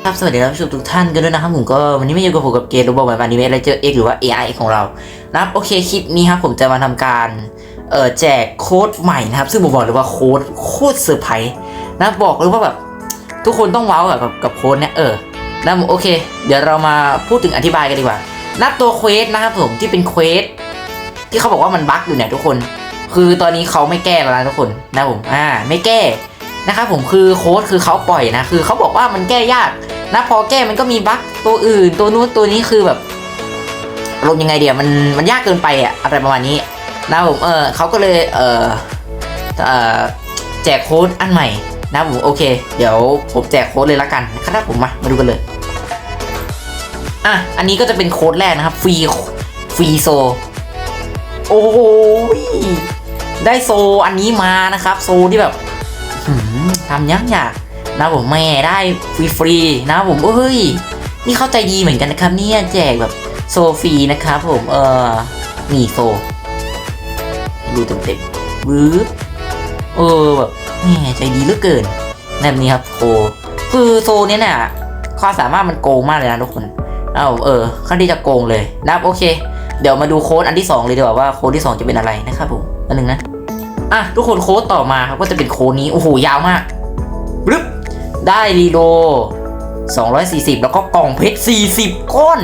ครับสวัสดีท่านผู้ชมทุกท่านกันด้วยนะครับผมก็วันนี้ไม่อยู่กับผมกับเกมรูบอลแบบอนิเมะและเจอเอกหรือว่า AI ของเรานะครับโอเคคลิปนี้ครับผมจะมาทำการเอ่อแจกโค้ดใหม่นะครับ ซึ่งผมบอกเลยว่าโค้ดโคตรเซอร์ไพรส์นะบอกเลยว่าแบบทุกคนต้องว้าวกับกับกับโค้ดเนี่ยเออนะโอเค เดี๋ยวเรามาพูดถึงอธิบายกันดีกว่านับตัวเควสนะครับผมที่เป็นเควสที่เขาบอกว่ามันบั๊กอยู่เนี่ยทุกคน คือตอนนี้เขาไม่แก้แล้วนะทุกคนนะผมอ่าไม่แก้ นะครับผมคือโค้ดคือเขาปล่อยนะคือเขาบอกว่ามันแก้ยากนะพอแก้มันก็มีบั๊กตัวอื่น ตัวนู้นตัวนี้คือแบบลงยังไงเดียวมันมันยากเกินไปอะอะไรประมาณนี้นะผมเออเขาก็เลยเออเออแจกโค้ดอันใหม่นะผมโอเค เดี๋ยวผมแจกโค้ดเลยละกันนะครับผมมามาดูกันเลยอะอันนี้ก็จะเป็นโค้ดแรกนะครับฟรีฟรีโซโอ้โหได้โซอันนี้มานะครับ โซที่แบบ ทำยากยากนะผมแม่ได้ฟรีๆนะผมเอ้ย นี่เข้าใจดีเหมือนกันนะครับเนี่ยแจกแบบโซฟรีนะครับผมเออนี่โซดูเต็มๆวืบเออแบบแหม่ใจดีเหลือเกินแบบนี้ครับโคคือโซเนี้ยเนี่ยความสามารถมันโกงมากเลยนะทุกคนเอาเออขั้นที่จะโกงเลยนะโอเค เดี๋ยวมาดูโค้ดอันที่สองเลยดีกว่าว่าโค้ดที่สองจะเป็นอะไรนะครับผมอันหนึ่งนะ อะทุกคนโค้ดต่อมาครับก็จะเป็นโค้ดนี้ โอ้โห ยาวมากรึบได้รีโล240 แล้วก็กล่องเพชร 40 ก้อน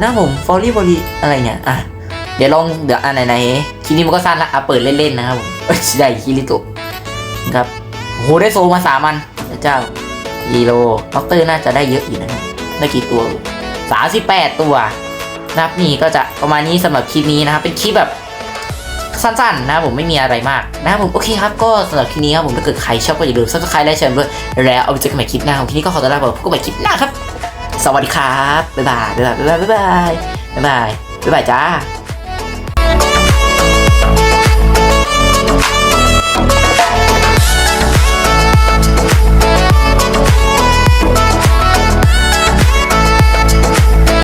นะผม ฟอรี่บอรีอะไรเนี่ย อะ เดี๋ยวลอง เดี๋ยวอันไหนๆทีนี้มันก็สั้นละอะเปิดเล่น ๆ นะครับผมได้คิริโตะนะครับโอ้โหได้โซมาสามันเจ้ารีโลด็อกเตอร์น่าจะได้เยอะอยู่นะครับได้กี่ตัว38ตัวนะครับนี่ก็จะประมาณนี้สำหรับคลิปนี้นะครับเป็นคลิปแบบ สั้นๆนะครับผมไม่มีอะไรมากนะครับผมโอเคครับก็สำหรับคลิปนี้ครับผมถ้าเกิดใครชอบก็อย่าลืม subscribe และแชร์ด้วยแล้วเอาไปเจอกันใหม่คลิปหน้าของคลิปนี้ก็ขอตัวลาไปพบกันใหม่คลิปหน้าครับ สวัสดีครับบ๊ายบายบ๊ายบายบ๊ายบายบ๊ายบายบ๊ายบายจ้า